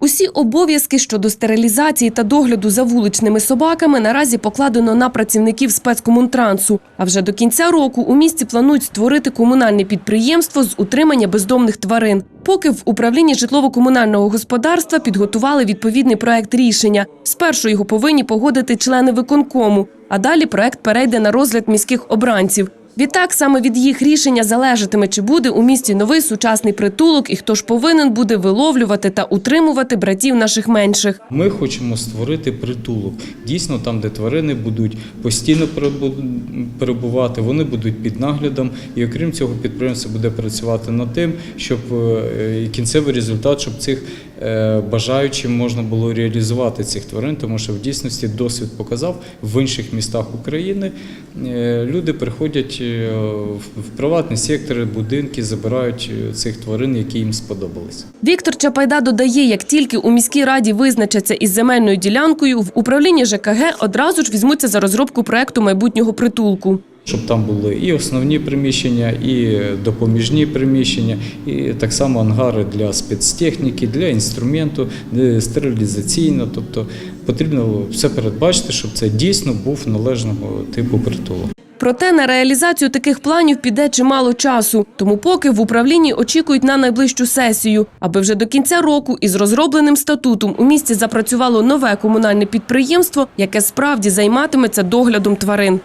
Усі обов'язки щодо стерилізації та догляду за вуличними собаками наразі покладено на працівників спецкомунтрансу. А вже до кінця року у місті планують створити комунальне підприємство з утримання бездомних тварин. Поки в управлінні житлово-комунального господарства підготували відповідний проект рішення. Спершу його повинні погодити члени виконкому, а далі проект перейде на розгляд міських обранців. Відтак саме від їх рішення залежатиме, чи буде у місті новий сучасний притулок і хто ж повинен буде виловлювати та утримувати братів наших менших. Ми хочемо створити притулок. Дійсно, там, де тварини будуть постійно перебу- перебувати, вони будуть під наглядом. І окрім цього, підприємство буде працювати над тим, щоб е, кінцевий результат, щоб цих е, бажаючим можна було реалізувати цих тварин, тому що в дійсності досвід показав в інших містах України. е, Люди приходять в- приватні сектори, будинки, забирають е, цих тварин, які їм сподобались. Віктор Чапайда додає, як тільки у міській раді визначаться із земельною ділянкою, в управлінні ЖКГ одразу ж візьмуться за розробку проекту майбутнього притулку. щоб там були і основні приміщення, і допоміжні приміщення, і так само ангари для спецтехніки, для інструменту, стерилізаційно. Тобто потрібно все передбачити, щоб це дійсно був належного типу притулок. Проте на реалізацію таких планів піде чимало часу. Тому поки в управлінні очікують на найближчу сесію, аби вже до кінця року із розробленим статутом у місті запрацювало нове комунальне підприємство, яке справді займатиметься доглядом тварин.